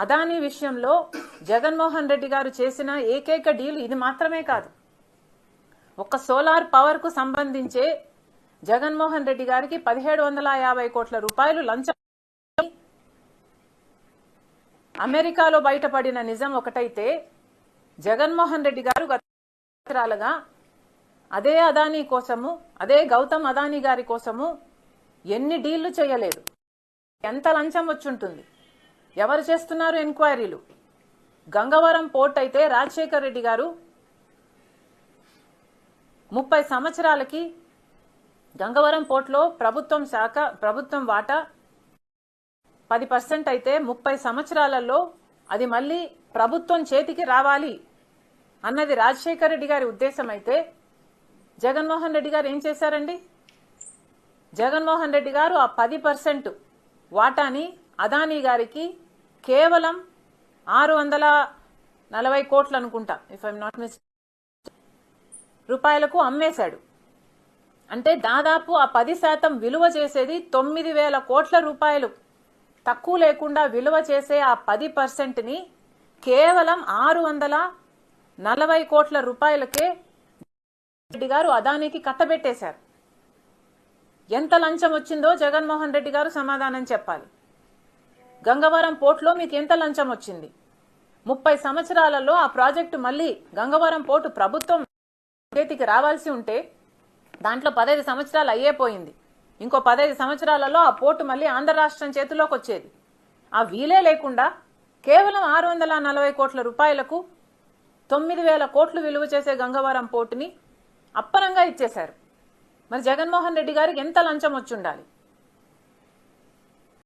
అదానీ విషయంలో జగన్మోహన్ రెడ్డి గారు చేసిన ఏకైక డీల్ ఇది మాత్రమే కాదు. ఒక సోలార్ పవర్కు సంబంధించే జగన్మోహన్ రెడ్డి గారికి పదిహేడు వందల యాభై కోట్ల రూపాయలు లంచం. అమెరికాలో బయటపడిన నిజం ఒకటైతే జగన్మోహన్ రెడ్డి గారు గత అదే అదానీ కోసము అదే గౌతమ్ అదానీ గారి కోసము ఎన్ని డీళ్ళు చేయలేదు. ఎంత లంచం వచ్చుంటుంది? ఎవరు చేస్తున్నారు ఎంక్వైరీలు? గంగవరం పోర్ట్ అయితే రాజశేఖర్ రెడ్డి గారు ముప్పై సంవత్సరాలకి గంగవరం పోర్ట్లో ప్రభుత్వం శాఖ ప్రభుత్వం వాటా పది పర్సెంట్ అయితే ముప్పై సంవత్సరాలలో అది మళ్ళీ ప్రభుత్వం చేతికి రావాలి అన్నది రాజశేఖర్ రెడ్డి గారి ఉద్దేశం అయితే జగన్మోహన్ రెడ్డి గారు ఏం చేశారండి? జగన్మోహన్ రెడ్డి గారు ఆ పది పర్సెంట్ వాటాని అదానీ గారికి కేవలం ఆరు వందల నలభై కోట్లు అనుకుంటా ఇఫ్ ఐఎమ్ నాట్ మిస్ రూపాయలకు అమ్మేశాడు. అంటే దాదాపు ఆ పది శాతం విలువ చేసేది తొమ్మిది వేల కోట్ల రూపాయలు. తక్కువ లేకుండా విలువ చేసే ఆ పది పర్సెంట్ని కేవలం ఆరు వందల నలభై కోట్ల రూపాయలకే రెడ్డి గారు అదానికి కట్టబెట్టేశారు. ఎంత లంచం వచ్చిందో జగన్మోహన్ రెడ్డి గారు సమాధానం చెప్పాలి. గంగవరం పోర్టులో మీకు ఎంత లంచం వచ్చింది? ముప్పై సంవత్సరాలలో ఆ ప్రాజెక్టు మళ్ళీ గంగవరం పోర్టు ప్రభుత్వం చేతికి రావాల్సి ఉంటే దాంట్లో పదహైదు సంవత్సరాలు అయ్యేపోయింది ఇంకో పదహైదు సంవత్సరాలలో ఆ పోర్టు మళ్ళీ ఆంధ్ర రాష్ట్రం చేతిలోకి వచ్చేది. ఆ వీలే లేకుండా కేవలం ఆరు వందల నలభై కోట్ల రూపాయలకు తొమ్మిది వేల కోట్లు విలువ చేసే గంగవరం పోర్టుని అప్పనంగా ఇచ్చేశారు. మరి జగన్మోహన్ రెడ్డి గారికి ఎంత లంచం వచ్చి ఉండాలి?